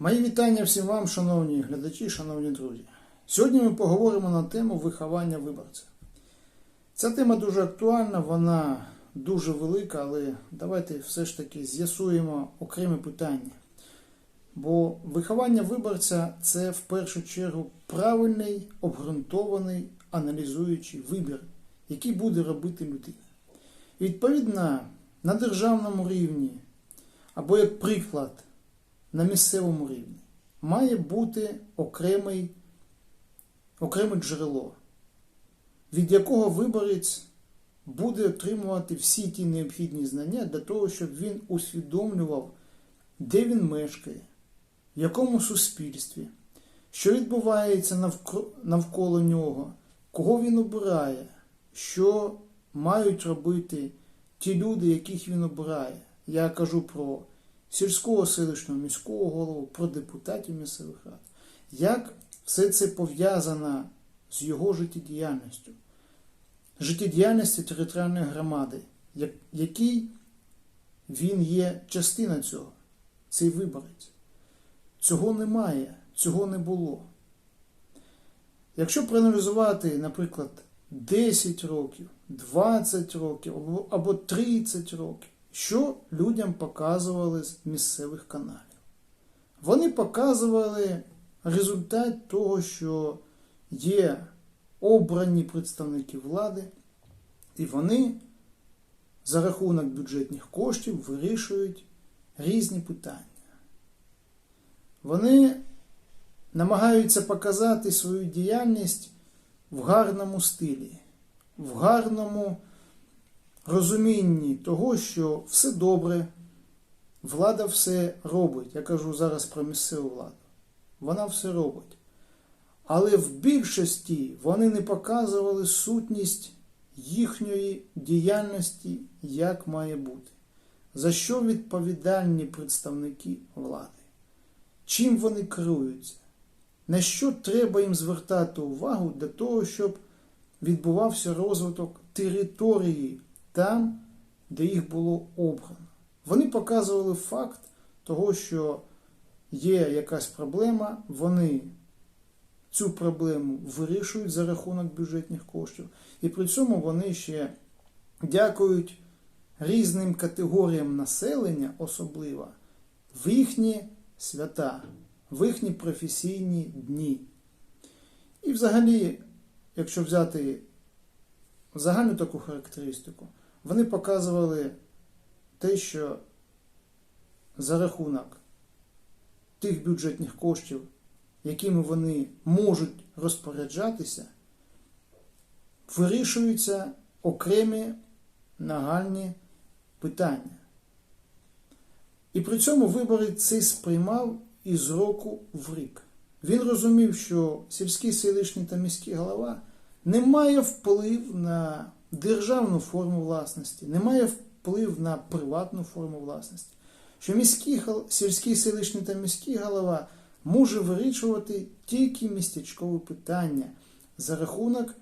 Мої вітання всім вам, шановні глядачі, шановні друзі. Сьогодні ми поговоримо на тему виховання виборця. Ця тема дуже актуальна, вона дуже велика, але давайте все ж таки з'ясуємо окреме питання. Бо виховання виборця це в першу чергу правильний, обґрунтований, аналізуючий вибір, який буде робити людина. І відповідно на державному рівні, або як приклад, на місцевому рівні має бути окремий, окреме джерело, від якого виборець буде отримувати всі ті необхідні знання для того, щоб він усвідомлював, де він мешкає, в якому суспільстві, що відбувається навколо нього, кого він обирає, що мають робити ті люди, яких він обирає. Я кажу про сільського селищного міського голову, про депутатів місцевих рад. Як все це пов'язано з його життєдіяльністю, життєдіяльністю територіальної громади, як- який він є частина цього, цей виборець. Цього немає, цього не було. Якщо проаналізувати, наприклад, 10 років, 20 років або 30 років, що людям показували з місцевих каналів? Вони показували результат того, що є обрані представники влади, і вони за рахунок бюджетних коштів вирішують різні питання. Вони намагаються показати свою діяльність в гарному стилі, в гарному розумінні того, що все добре, влада все робить. Я кажу зараз про місцеву владу. Вона все робить. Але в більшості вони не показували сутність їхньої діяльності, як має бути. За що відповідальні представники влади? Чим вони керуються? На що треба їм звертати увагу для того, щоб відбувався розвиток території там, де їх було обрано? Вони показували факт того, що є якась проблема, вони цю проблему вирішують за рахунок бюджетних коштів, і при цьому вони ще дякують різним категоріям населення, особливо в їхні свята, в їхні професійні дні. І взагалі, якщо взяти загальну таку характеристику, вони показували те, що за рахунок тих бюджетних коштів, якими вони можуть розпоряджатися, вирішуються окремі нагальні питання. І при цьому виборець це сприймав із року в рік. Він розумів, що сільський селищний та міський голова не має вплив на державну форму власності, не має вплив на приватну форму власності. Що міський, сільський селищний та міський голова може вирішувати тільки містечкові питання за рахунок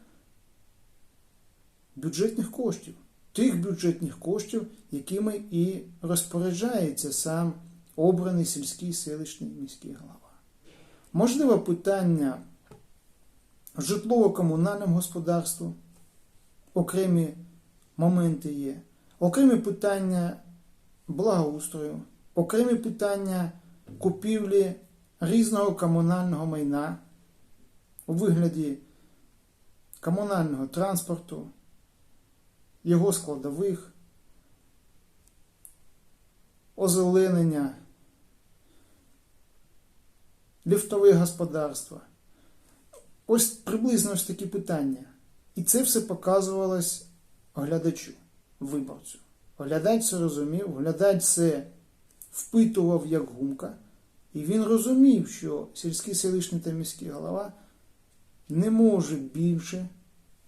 бюджетних коштів, тих бюджетних коштів, якими і розпоряджається сам обраний сільський селищний міський голова. Можливо, питання житлово-комунальному господарству, окремі моменти є, окремі питання благоустрою, окремі питання купівлі різного комунального майна у вигляді комунального транспорту, його складових, озеленення, ліфтове господарство. Ось приблизно ось такі питання. І це все показувалось глядачу, виборцю. Глядач це розумів, глядач це впитував як гумка, і він розумів, що сільський селищний та міський голова не може більше,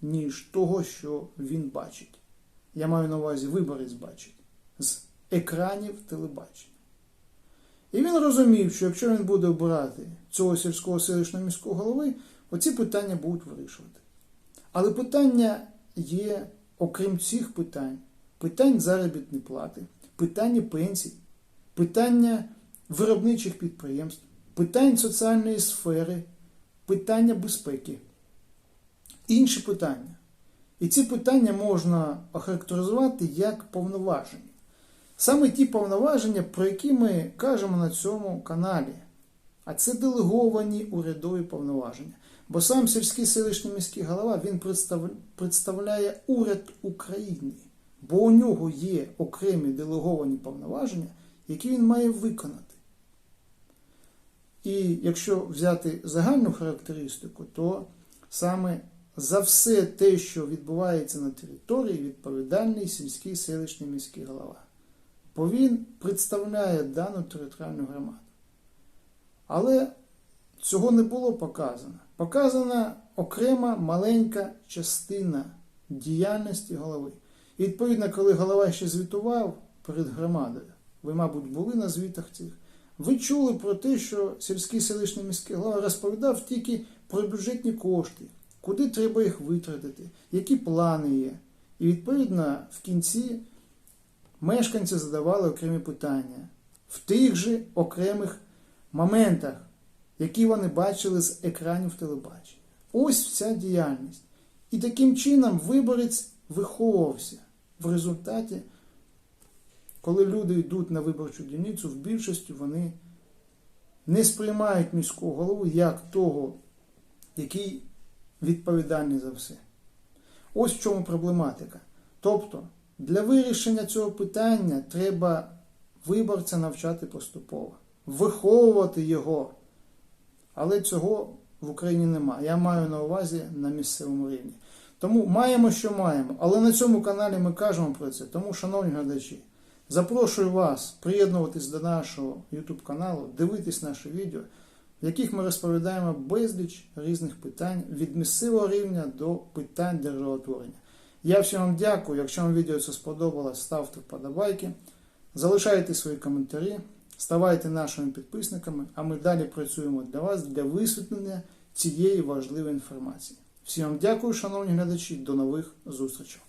ніж того, що він бачить. Я маю на увазі виборець бачить з екранів телебачення. І він розумів, що якщо він буде обирати цього сільського селищного міського голови, оці питання будуть вирішувати. Але питання є, окрім цих питань, питань заробітної плати, питання пенсій, питання виробничих підприємств, питань соціальної сфери, питання безпеки, інші питання. І ці питання можна охарактеризувати як повноваження. Саме ті повноваження, про які ми кажемо на цьому каналі. А це делеговані урядові повноваження. Бо сам сільський селищний міський голова він представляє уряд України, бо у нього є окремі делеговані повноваження, які він має виконати. І якщо взяти загальну характеристику, то саме за все те, що відбувається на території, відповідальний сільський селищний міський голова. Бо він представляє дану територіальну громаду. Але цього не було показано. Показана окрема маленька частина діяльності голови. І відповідно, коли голова ще звітував перед громадою, ви, мабуть, були на звітах цих, ви чули про те, що сільський селищний міський голова розповідав тільки про бюджетні кошти, куди треба їх витратити, які плани є. І відповідно в кінці мешканці задавали окремі питання в тих же окремих моментах, які вони бачили з екранів телебачення. Ось вся діяльність. І таким чином виборець виховувався в результаті, коли люди йдуть на виборчу дільницю, в більшості вони не сприймають міського голову як того, який відповідальний за все. Ось в чому проблематика. Тобто, для вирішення цього питання треба виборця навчати поступово, виховувати його. Але цього в Україні немає. Я маю на увазі на місцевому рівні. Тому маємо, що маємо. Але на цьому каналі ми кажемо про це. Тому, шановні глядачі, запрошую вас приєднуватись до нашого YouTube каналу, дивитись наші відео, в яких ми розповідаємо безліч різних питань від місцевого рівня до питань державотворення. Я всім вам дякую. Якщо вам відео це сподобалось, ставте вподобайки, залишайте свої коментарі, ставайте нашими підписниками, а ми далі працюємо для вас для висвітлення цієї важливої інформації. Всім вам дякую, шановні глядачі, до нових зустрічей.